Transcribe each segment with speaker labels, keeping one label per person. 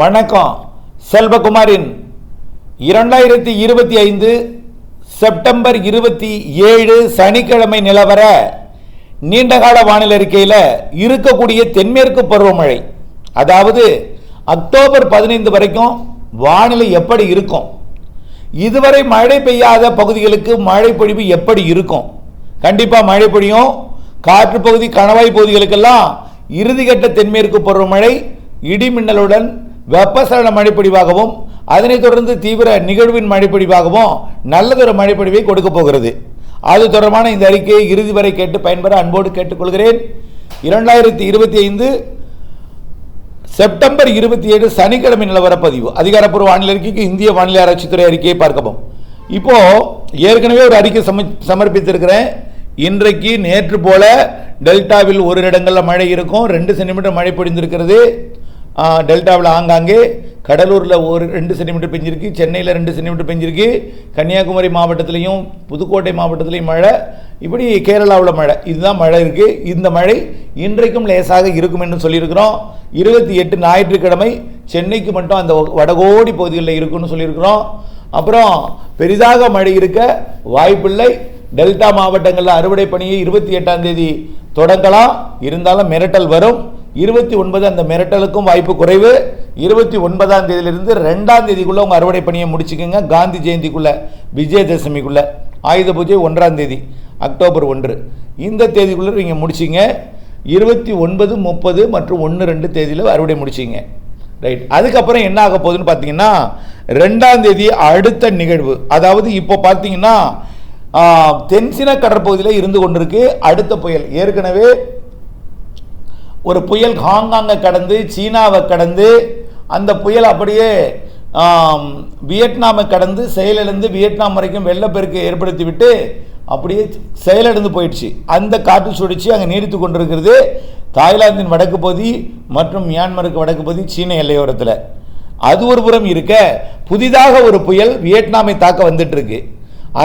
Speaker 1: வணக்கம். செல்வகுமாரின் இரண்டாயிரத்தி இருபத்தி ஐந்து செப்டம்பர் இருபத்தி ஏழு சனிக்கிழமை நிலவர நீண்டகால வானிலை அறிக்கையில் இருக்கக்கூடிய தென்மேற்கு பருவமழை அதாவது அக்டோபர் பதினைந்து வரைக்கும் வானிலை எப்படி இருக்கும்? இதுவரை மழை பெய்யாத பகுதிகளுக்கு மழை பொழிவு எப்படி இருக்கும்? கண்டிப்பாக மழை பொழியும். காற்று பகுதி கணவாய் பகுதிகளுக்கெல்லாம் இறுதிக்கட்ட தென்மேற்கு பருவமழை இடிமின்னலுடன் வெப்பசலன மழைப்பொழிவாகவும் அதனைத் தொடர்ந்து தீவிர நிகழ்வின் மழைப்பொழிவாகவும் நல்லதொரு மழைப்பொழிவை கொடுக்க போகிறது. அது தொடர்பான இந்த அறிக்கையை இறுதி வரை கேட்டு பயன்பெற அன்போடு கேட்டுக்கொள்கிறேன். இரண்டாயிரத்தி இருபத்தி ஐந்து செப்டம்பர் இருபத்தி ஏழு சனிக்கிழமை நிலவர பதிவு அதிகாரப்பூர்வ வானிலை அறிக்கைக்கு இந்திய வானிலை ஆராய்ச்சித்துறை அறிக்கையை பார்க்கவும். இப்போ ஏற்கனவே ஒரு அறிக்கை சம சமர்ப்பித்திருக்கிறேன். இன்றைக்கு நேற்று போல டெல்டாவில் ஒரு இடங்களில் மழை இருக்கும் ரெண்டு சென்டிமீட்டர் மழை பொழிந்திருக்கிறது. டெல்டாவில் ஆங்காங்கே கடலூரில் ஒரு ரெண்டு சென்டிமீட்டர் பெஞ்சிருக்கு சென்னையில் ரெண்டு சென்டிமீட்டர் பெஞ்சிருக்கு கன்னியாகுமரி மாவட்டத்திலையும் புதுக்கோட்டை மாவட்டத்திலையும் மழை இப்படி கேரளாவில் மழை. இதுதான் மழை இருக்குது இந்த மழை இன்றைக்கும் லேசாக இருக்கும் என்று சொல்லியிருக்கிறோம். இருபத்தி எட்டு ஞாயிற்றுக்கிழமை சென்னைக்கு மட்டும் அந்த வடகோடி பகுதிகளில் இருக்குன்னு சொல்லியிருக்கிறோம். அப்புறம் பெரிதாக மழை இருக்க வாய்ப்பில்லை. டெல்டா மாவட்டங்களில் அறுவடை பணியை இருபத்தி எட்டாம் தேதி தொடங்கலாம். இருந்தாலும் மிரட்டல் வரும். இருபத்தி ஒன்பது அந்த மிரட்டலுக்கும் வாய்ப்பு குறைவு. இருபத்தி ஒன்பதாம் தேதியிலிருந்து ரெண்டாம் தேதிக்குள்ளே உங்கள் அறுவடை பணியை முடிச்சுக்கோங்க. காந்தி ஜெயந்திக்குள்ளே விஜயதசமிக்குள்ளே ஆயுத பூஜை ஒன்றாம் தேதி அக்டோபர் ஒன்று. இந்த தேதிக்குள்ளே நீங்கள் முடிச்சிங்க. இருபத்தி ஒன்பது முப்பது மற்றும் ஒன்று ரெண்டு தேதியில் அறுவடை முடிச்சிங்க. ரைட் அதுக்கப்புறம் என்ன ஆக போகுதுன்னு பார்த்தீங்கன்னா ரெண்டாம் தேதி அடுத்த நிகழ்வு. அதாவது இப்போ பார்த்தீங்கன்னா தென்சின கடற்பகுதியில் இருந்து கொண்டிருக்கு. அடுத்த புயல். ஏற்கனவே ஒரு புயல் ஹாங்காங்கை கடந்து சீனாவை கடந்து அந்த புயல் அப்படியே வியட்நாமை கடந்து செயலிழந்து வியட்நாம் வரைக்கும் வெள்ளப்பெருக்கு ஏற்படுத்தி விட்டு அப்படியே செயலிழந்து போயிடுச்சு. அந்த காற்று சுழற்சி அங்கே நீடித்து கொண்டிருக்கிறது. தாய்லாந்தின் வடக்கு பகுதி மற்றும் மியான்மருக்கு வடக்கு பகுதி சீன எல்லையோரத்தில். அது ஒரு புறம் இருக்க புதிதாக ஒரு புயல் வியட்நாமை தாக்க வந்துட்டு இருக்கு.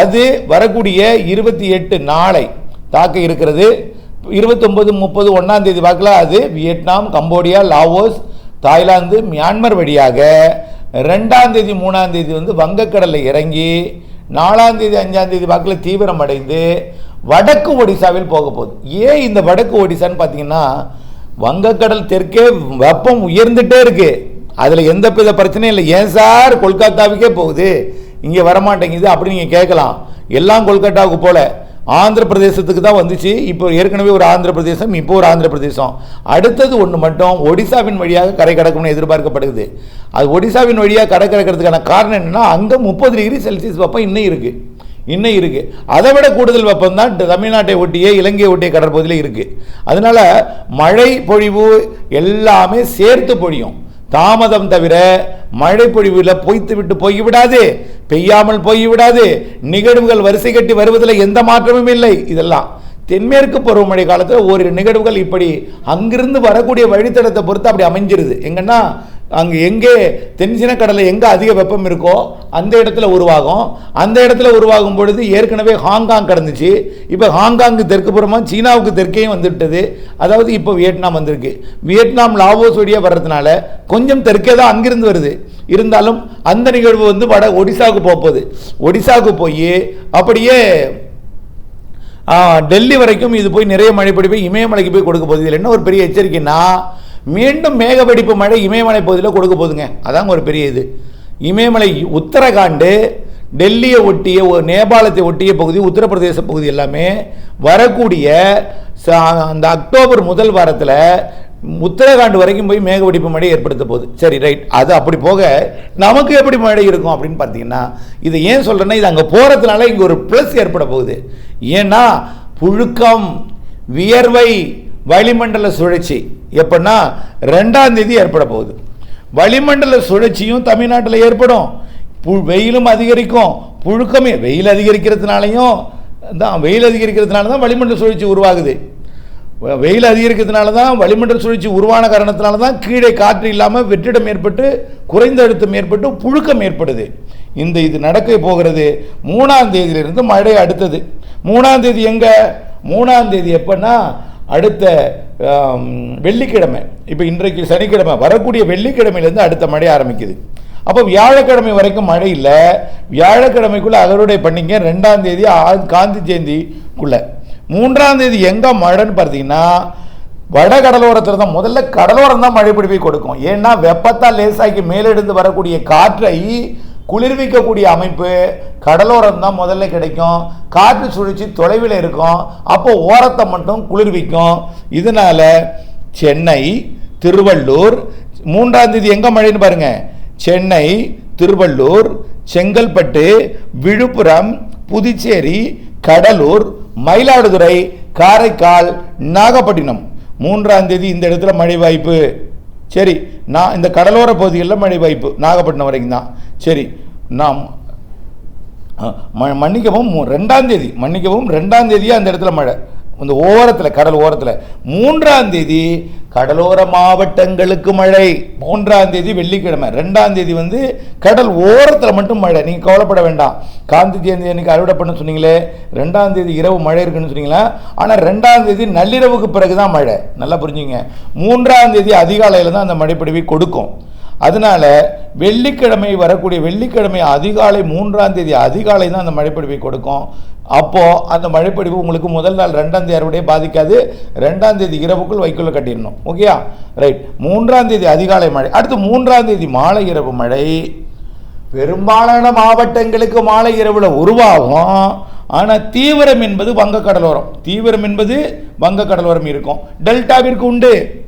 Speaker 1: அது வரக்கூடிய இருபத்தி எட்டு நாளை தாக்க இருக்கிறது. இருபத்தொம்பது முப்பது ஒன்றாம் தேதி வாக்கில் அது Vietnam Cambodia Laos Thailand Myanmar வழியாக ரெண்டாம் தேதி மூணாம் தேதி வந்து வங்கக்கடலில் இறங்கி நாலாம் தேதி அஞ்சாம் தேதி வாக்கில் தீவிரம் அடைந்து வடக்கு ஒடிசாவில் போக போகுது. ஏன் இந்த வடக்கு ஒடிசான்னு பார்த்தீங்கன்னா வங்கக்கடல் தெற்கே வெப்பம் உயர்ந்துட்டே இருக்குது அதில் எந்த வித பிரச்சனையும் இல்லை. ஏன் சார்? கொல்கத்தாவுக்கே போகுது. இங்கே வரமாட்டேங்குது. அப்படின்னு நீங்கள் கேட்கலாம். எல்லாம் கொல்கத்தாவுக்கு போகல ஆந்திர பிரதேசத்துக்கு தான் வந்துச்சு. இப்போ ஏற்கனவே ஒரு ஆந்திர பிரதேசம் இப்போ ஒரு ஆந்திர பிரதேசம் அடுத்தது ஒன்று மட்டும் ஒடிசாவின் வழியாக கரை கடக்கும்னு எதிர்பார்க்கப்படுது. அது ஒடிசாவின் வழியாக கரை கடக்கிறதுக்கான காரணம் என்னென்னா அங்கே முப்பது டிகிரி செல்சியஸ் வெப்பம் இன்னும் இருக்குது இன்னும் இருக்குது அதை விட கூடுதல் வெப்பம் தான் தமிழ்நாட்டை ஒட்டிய இலங்கையை ஒட்டிய கடற்பகுதியில் இருக்குது அதனால் மழை பொழிவு எல்லாமே சேர்த்து பொழியும். தாமதம் தவிர மழை பொழிவில் பொய்த்து விட்டு போய்விடாது. பெய்யாமல் போய்விடாது. நிகழ்வுகள் வரிசை கட்டி வருவதில் எந்த மாற்றமும் இல்லை. இதெல்லாம் தென்மேற்கு பருவமழை காலத்தில் ஓரிரு நிகழ்வுகள் இப்படி அங்கிருந்து வரக்கூடிய வழித்தடத்தை பொறுத்து அப்படி அமைஞ்சிருது. எங்கன்னா அங்கே எங்கே தென்சின கடலில் எங்கே அதிக வெப்பம் இருக்கோ அந்த இடத்துல உருவாகும். அந்த இடத்துல உருவாகும் பொழுது ஏற்கனவே ஹாங்காங் கடந்துச்சு. இப்போ ஹாங்காங்கு தெற்கு புறமாக சீனாவுக்கு தெற்கேயும் வந்துவிட்டது அதாவது இப்போ வியட்நாம் வந்திருக்கு. வியட்நாம் லாவோஸ் வழியாக வர்றதுனால கொஞ்சம் தெற்கே தான் அங்கிருந்து வருது. இருந்தாலும் அந்த நிகழ்வு வந்து வட ஒடிசாவுக்கு போக போகுது. ஒடிசாவுக்கு போய் அப்படியே டெல்லி வரைக்கும் இது போய் நிறைய மழை பிடிப்பு இமயமலைக்கு போய் கொடுக்க போகுது. இதில் என்ன ஒரு பெரிய எச்சரிக்கைன்னா மீண்டும் மேகவெடிப்பு மழை இமயமலை பகுதியில் கொடுக்க போகுதுங்க. அதாங்க ஒரு பெரிய இது. இமயமலை உத்தரகாண்டு டெல்லியை ஒட்டிய ஒரு நேபாளத்தை ஒட்டிய பகுதி உத்தரப்பிரதேச பகுதி எல்லாமே வரக்கூடிய ச- அந்த அக்டோபர் முதல் வாரத்தில் உத்தரகாண்ட் வரைக்கும் போய் மேகவெடிப்பு மழை ஏற்படுத்த போகுது. சரி ரைட். அது அப்படி போக நமக்கு எப்படி மழை இருக்கும் அப்படின்னு பார்த்தீங்கன்னா இதை ஏன் சொல்கிறேன்னா இது அங்கே போகிறதுனால இங்கே ஒரு ப்ளஸ் ஏற்பட போகுது. ஏன்னா புழுக்கம் வியர்வை வளிமண்டல சுழற்சி எப்படின்னா ரெண்டாம் தேதி ஏற்பட போகுது. வளிமண்டல சுழற்சியும் தமிழ்நாட்டில் ஏற்படும். பு- வெயிலும் அதிகரிக்கும். புழுக்கமே வெயில் அதிகரிக்கிறதுனாலையும் தான் வெயில் அதிகரிக்கிறதுனால தான் வளிமண்டல சுழற்சி உருவாகுது. வெயில் அதிகரிக்கிறதுனால தான் வளிமண்டல சுழற்சி உருவான காரணத்தினால தான் கீழே காற்று இல்லாமல் வெற்றிடம் ஏற்பட்டு குறைந்த அழுத்தம் ஏற்பட்டு புழுக்கம் ஏற்படுது. இந்த இது நடக்க போகிறது. மூணாம் தேதியிலிருந்து மழை அடுத்தது. மூணாம் தேதி எங்கே? மூணாம் தேதி எப்போன்னா அடுத்த வெள்ளிக்கிழமை. இப்போ இன்றைக்கு சனிக்கிழமை வரக்கூடிய வெள்ளிக்கிழமையிலேருந்து அடுத்த மழை ஆரம்பிக்குது. அப்போ வியாழக்கிழமை வரைக்கும் மழை இல்லை. வியாழக்கிழமைக்குள்ளே அகருடைய பண்ணிங்க ரெண்டாம் தேதி ஆ- காந்தி ஜெயந்திக்குள்ள. மூன்றாம் தேதி எங்கே மழைன்னு பார்த்தீங்கன்னா வட கடலோரத்தில் தான் முதல்ல கடலோரம் தான் மழை பிடிப்பை கொடுக்கும். ஏன்னா வெப்பத்தால் லேசாக்கி மேலெடுத்து வரக்கூடிய காற்றை குளிர்விக்கக்கூடிய அமைப்பு கடலோரம் தான் முதல்ல கிடைக்கும். காற்று சுழற்சி தொலைவில் இருக்கும். அப்போ ஓரத்தை மட்டும் குளிர்விக்கும். இதனால சென்னை திருவள்ளூர் மூன்றாம் தேதி எங்கே மழைன்னு பாருங்க. சென்னை திருவள்ளூர் செங்கல்பட்டு விழுப்புரம் புதுச்சேரி கடலூர் மயிலாடுதுறை காரைக்கால் நாகப்பட்டினம். மூன்றாம் தேதி இந்த இடத்துல மழை வாய்ப்பு. சரி நான் இந்த கடலோர பகுதிகளில் மழை வாய்ப்பு நாகப்பட்டினம் வரைக்கும் தான் சரி நாம் ம- மன்னிக்கவும் மூ- ரெண்டாம் தேதி மன்னிக்கவும் ரெண்டாம் தேதியாக அந்த இடத்துல மழை? இந்த ஓரத்தில் கடல் ஓரத்தில். மூன்றாம் தேதி கடலோர மாவட்டங்களுக்கு மழை. மூன்றாம் தேதி வெள்ளிக்கிழமை. ரெண்டாம் தேதி வந்து கடல் ஓரத்தில் மட்டும் மழை. நீங்கள் கவலைப்பட வேண்டாம். காந்தி ஜெயந்தி அன்னைக்கு அறுவடை பண்ண சொன்னீங்களே ரெண்டாம் தேதி இரவு மழை இருக்குன்னு சொன்னீங்களா? ஆனால் ரெண்டாம் தேதி நள்ளிரவுக்கு பிறகு தான் மழை. நல்லா புரிஞ்சுங்க. மூன்றாம் தேதி அதிகாலையில் தான் அந்த மழைப்பிடிவை கொடுக்கும். அதனால வெள்ளிக்கிழமை வரக்கூடிய வெள்ளிக்கிழமை அதிகாலை மூன்றாம் தேதி அதிகாலை தான் அந்த மழைப்பிடிவை கொடுக்கும். அப்போது அந்த மழைப்பொழிவு உங்களுக்கு முதல் நாள் ரெண்டாம் தேதி அறுவடையை பாதிக்காது? ரெண்டாம் தேதி இரவுக்குள் வைக்குள்ள கட்டிடணும். ஓகேயா? ரைட் மூன்றாம் தேதி அதிகாலை மழை. அடுத்து மூன்றாம் தேதி மாலை இரவு மழை. பெரும்பாலான மாவட்டங்களுக்கு மாலை இரவில் உருவாகும். ஆனால் தீவிரம் என்பது வங்கக்கடலோரம். தீவிரம் என்பது வங்கக்கடலோரம் இருக்கும். டெல்டாவிற்கு உண்டு.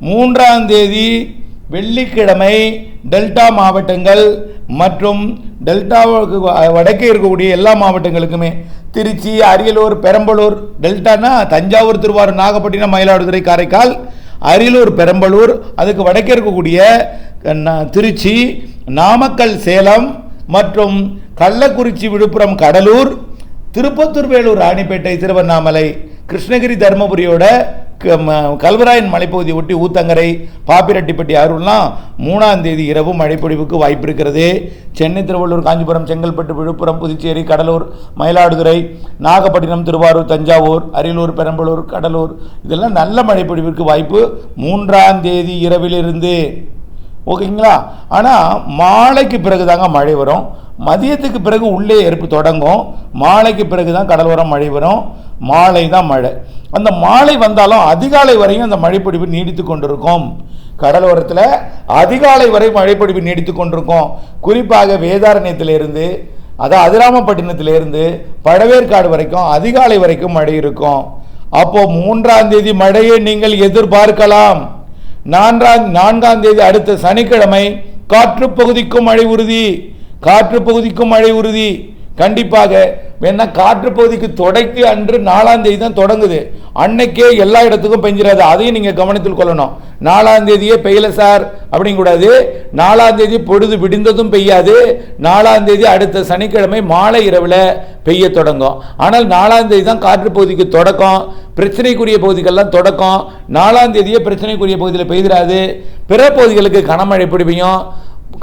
Speaker 1: மூன்றாம் தேதி வெள்ளிக்கிழமை டெல்டா மாவட்டங்கள் மற்றும் டெல்டாவுக்கு வடக்கே இருக்கக்கூடிய எல்லா மாவட்டங்களுக்குமே திருச்சி அரியலூர் பெரம்பலூர் டெல்டானா தஞ்சாவூர் திருவாரூர் நாகப்பட்டினம் மயிலாடுதுறை காரைக்கால் அரியலூர் பெரம்பலூர் அதுக்கு வடக்கே இருக்கக்கூடிய திருச்சி நாமக்கல் சேலம் மற்றும் கள்ளக்குறிச்சி விழுப்புரம் கடலூர் திருப்பத்தூர் வேலூர் ராணிப்பேட்டை திருவண்ணாமலை கிருஷ்ணகிரி தருமபுரியோட கல்வராயன் மலைப்பகுதியை ஒட்டி ஊத்தங்கரை பாப்பிரெட்டிப்பட்டி அருள்லாம் மூணாம் தேதி இரவு மழைப்பொழிவுக்கு வாய்ப்பு இருக்கிறது. சென்னை திருவள்ளூர் காஞ்சிபுரம் செங்கல்பட்டு விழுப்புரம் புதுச்சேரி கடலூர் மயிலாடுதுறை நாகப்பட்டினம் திருவாரூர் தஞ்சாவூர் அரியலூர் பெரம்பலூர் கடலூர் இதெல்லாம் நல்ல மழைப்பொழிவிற்கு வாய்ப்பு மூன்றாம் தேதி இரவிலிருந்து. ஓகேங்களா? ஆனால் மாலைக்கு பிறகு தாங்க மழை வரும். மதியத்துக்கு பிறகு உள்ளே எருப்பு தொடங்கும். மாலைக்கு பிறகு தான் கடலோரம் மழை வரும். மாலை தான் மழை. அந்த மாலை வந்தாலும் அதிகாலை வரையும் அந்த மழைப்பிடிப்பு நீடித்து கொண்டிருக்கும். கடலோரத்தில் அதிகாலை வரை மழைப்பிடிப்பு நீடித்து கொண்டிருக்கும். குறிப்பாக வேதாரண்யத்திலிருந்து அதாவது அதிராமப்பட்டினத்திலிருந்து பழவேற்காடு வரைக்கும் அதிகாலை வரைக்கும் மழை இருக்கும். அப்போது மூன்றாம் தேதி மழையை நீங்கள் எதிர்பார்க்கலாம். நான்காம் நான்காம் தேதி அடுத்த சனிக்கிழமை காற்று பகுதிக்கும் மழை உறுதி. காற்று பகுதிக்கும் மழை உறுதி. கண்டிப்பாக வேணா காற்று பகுதிக்கு தொடக்கி அன்று நாலாம் தேதி தான் தொடங்குது. அன்னைக்கே எல்லா இடத்துக்கும் பெஞ்சிடாது அதையும் நீங்கள் கவனத்தில் கொள்ளணும். நாலாம் தேதியே பெய்யல சார். அப்படிங்கூடாது நாலாம் தேதி பொழுது விடிந்ததும் பெய்யாது. நாலாம் தேதி அடுத்த சனிக்கிழமை மாலை இரவில் பெய்ய தொடங்கும். ஆனால் நாலாம் தேதி தான் காற்று பகுதிக்கு தொடக்கம். பிரச்சனைக்குரிய பகுதிகள்லாம் தொடக்கம். நாலாம் தேதியே பிரச்சனைக்குரிய பகுதியில் பெய்திராது. பிற பகுதிகளுக்கு கனமழை பிடிப்பையும்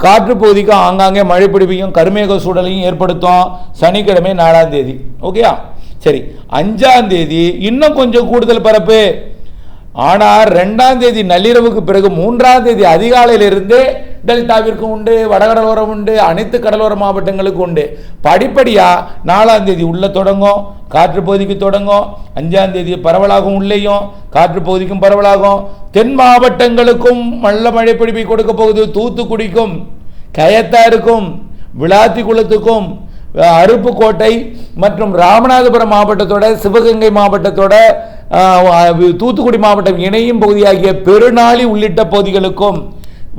Speaker 1: காற்று பகுதிக்கும் ஆங்காங்கே மழை பிடிப்பையும் கருமேக சூழலையும் ஏற்படுத்தும் சனிக்கிழமை நாலாம் தேதி. ஓகேயா சரி. அஞ்சாம் தேதி இன்னும் கொஞ்சம் கூடுதல் பரப்பு. ஆனால் ரெண்டாம் தேதி நள்ளிரவுக்கு பிறகு மூன்றாம் தேதி அதிகாலையிலிருந்தே டெல்டாவிற்கும் உண்டு வடகடலோரம் உண்டு அனைத்து கடலோர மாவட்டங்களுக்கும் உண்டு. படிப்படியாக நாலாம் தேதி உள்ளே தொடங்கும் காற்று பகுதிக்கு தொடங்கும் அஞ்சாம் தேதி பரவலாகும் உள்ளேயும் காற்று பகுதிக்கும் பரவலாகும். தென் மாவட்டங்களுக்கும் நல்ல மழை பிடிப்பை கொடுக்க போகுது. தூத்துக்குடிக்கும் கயத்தாருக்கும் விளாத்தி குளத்துக்கும் அருப்புக்கோட்டை மற்றும் ராமநாதபுரம் மாவட்டத்தோட சிவகங்கை மாவட்டத்தோட தூத்துக்குடி மாவட்டம் இணையும் பகுதியாகிய பெருநாளி உள்ளிட்ட பகுதிகளுக்கும்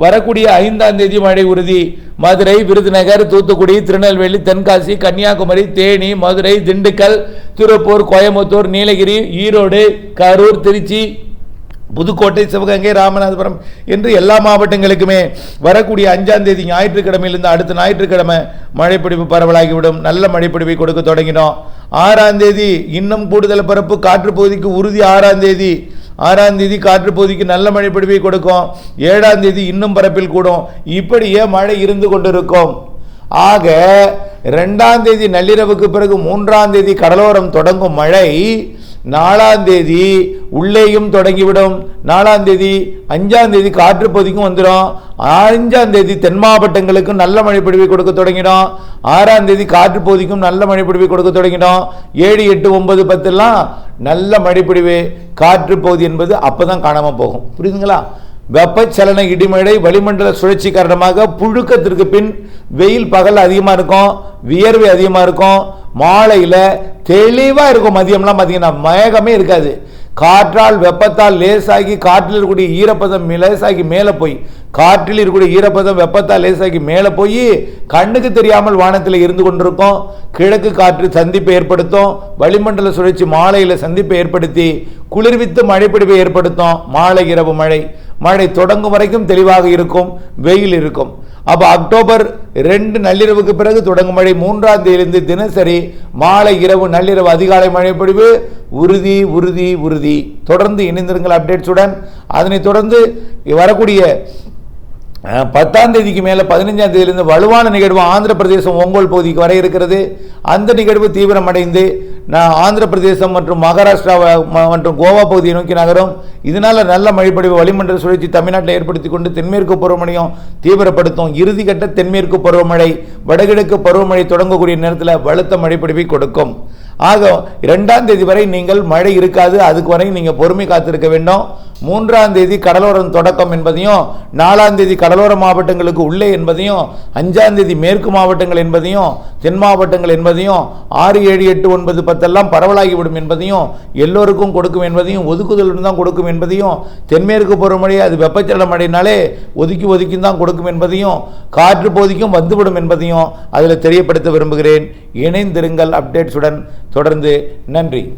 Speaker 1: வரக்கூடிய ஐந்தாம் தேதி மழை உறுதி. மதுரை விருதுநகர் தூத்துக்குடி திருநெல்வேலி தென்காசி கன்னியாகுமரி தேனி மதுரை திண்டுக்கல் திருப்பூர் கோயம்புத்தூர் நீலகிரி ஈரோடு கரூர் திருச்சி புதுக்கோட்டை சிவகங்கை ராமநாதபுரம் என்று எல்லா மாவட்டங்களுக்குமே வரக்கூடிய அஞ்சாம் தேதி ஞாயிற்றுக்கிழமையிலிருந்து அடுத்த ஞாயிற்றுக்கிழமை மழைப்பிடிப்பு பரவலாகிவிடும். நல்ல மழைப்பிடிப்பை கொடுக்க தொடங்கினோம். ஆறாம் தேதி இன்னும் கூடுதல் பரப்பு காற்று பகுதிக்கு உறுதி ஆறாம் தேதி. ஆறாம் தேதி காற்றுப்பகுதிக்கு நல்ல நல்ல பிடிவை கொடுக்கும். ஏழாம் தேதி இன்னும் பரப்பில் கூடும். இப்படியே மழை இருந்து கொண்டிருக்கும். ஆக ரெண்டாம் தேதி நள்ளிரவுக்கு பிறகு மூன்றாம் தேதி கடலோரம் தொடங்கும் மழை நாலாம் தேதி உள்ளேயும் தொடங்கிவிடும். நாலாம் தேதி அஞ்சாம் தேதி காற்று பகுதிக்கும் வந்துடும். அஞ்சாம் தேதி தென் மாவட்டங்களுக்கும் நல்ல மழை பொழிவை கொடுக்க தொடங்கிடும். ஆறாம் தேதி காற்று பகுதிக்கும் நல்ல மழை பொழிவை கொடுக்க தொடங்கிடும். ஏழு எட்டு ஒன்பது பத்துலாம் நல்ல மழை பொழிவு காற்று பகுதி என்பது அப்பதான் காணாமல் போகும். புரியுதுங்களா? வெப்பச்சலன இடிமழை வளிமண்டல சுழற்சி காரணமாக புழுக்கத்திற்கு பின் வெயில் பகல் அதிகமாக இருக்கும் வியர்வை அதிகமாக இருக்கும் மாலையில் தெளிவாக இருக்கும் மதியம்லாம் பார்த்தீங்கன்னா மேகமே இருக்காது. காற்றால் வெப்பத்தால் லேசாகி காற்றில் இருக்கக்கூடிய ஈரப்பதம் லேசாகி மேலே போய் காற்றில் இருக்கக்கூடிய ஈரப்பதம் வெப்பத்தால் லேசாகி மேலே போய் கண்ணுக்கு தெரியாமல் வானத்தில் இருந்து கொண்டிருக்கும் கிழக்கு காற்று சந்திப்பை ஏற்படுத்தும். வளிமண்டல சுழற்சி மாலையில் சந்திப்பை ஏற்படுத்தி குளிர்வித்து மழைப்பிடிப்பை ஏற்படுத்தும். மாலை இரவு மழை. மழை தொடங்கும் வரைக்கும் தெளிவாக இருக்கும். வெயில் இருக்கும். அப்போ அக்டோபர் ரெண்டு நள்ளிரவுக்கு பிறகு தொடங்கும் மழை மூன்றாம் தேதியிலிருந்து தினசரி மாலை இரவு நள்ளிரவு அதிகாலை மழை பொழிவு உறுதி உறுதி உறுதி. தொடர்ந்து இணைந்திருங்கள் அப்டேட்ஸுடன் அதனைத் தொடர்ந்து வரக்கூடிய பத்தாம் தேதிக்கு மேலே பதினஞ்சாம் தேதியிலிருந்து வலுவான நிகழ்வு ஆந்திர பிரதேசம் ஒங்கோல் பகுதிக்கு வர இருக்கிறது. அந்த நிகழ்வு தீவிரமடைந்து நான் ஆந்திர பிரதேசம் மற்றும் மகாராஷ்டிரா மற்றும் கோவா பகுதியை நோக்கி நகரும். இதனால் நல்ல மழைப்படிவு வளிமண்டல சுழற்சி தமிழ்நாட்டில் ஏற்படுத்தி கொண்டு தென்மேற்கு பருவமழையும் தீவிரப்படுத்தும். இறுதிக்கட்ட தென்மேற்கு பருவமழை வடகிழக்கு பருவமழை தொடங்கக்கூடிய நேரத்தில் வலுத்த மழைப்படிவை கொடுக்கும். ஆக இரண்டாம் தேதி வரை நீங்கள் மழை இருக்காது அதுக்கு வரை நீங்கள் பொறுமை காத்திருக்க வேண்டும். மூன்றாம் தேதி கடலோரம் தொடக்கம் என்பதையும் நாலாம் தேதி கடலோர மாவட்டங்களுக்கு உள்ளே என்பதையும் அஞ்சாம் தேதி மேற்கு மாவட்டங்கள் என்பதையும் தென் மாவட்டங்கள் என்பதையும் ஆறு ஏழு எட்டு ஒன்பது பத்தெல்லாம் பரவலாகிவிடும் என்பதையும் எல்லோருக்கும் கொடுக்கும் என்பதையும் ஒதுக்குதலுடன் தான் கொடுக்கும் என்பதையும் தென்மேற்கு பருவமழை அது வெப்பச்சலன அடைனாலே ஒதுக்கி ஒதுக்கி தான் கொடுக்கும் என்பதையும் காற்று போதிக்கும் வந்துவிடும் என்பதையும் அதில் தெரியப்படுத்த விரும்புகிறேன். இணைந்திருங்கள் அப்டேட்ஸுடன். தொடர்ந்து நன்றி.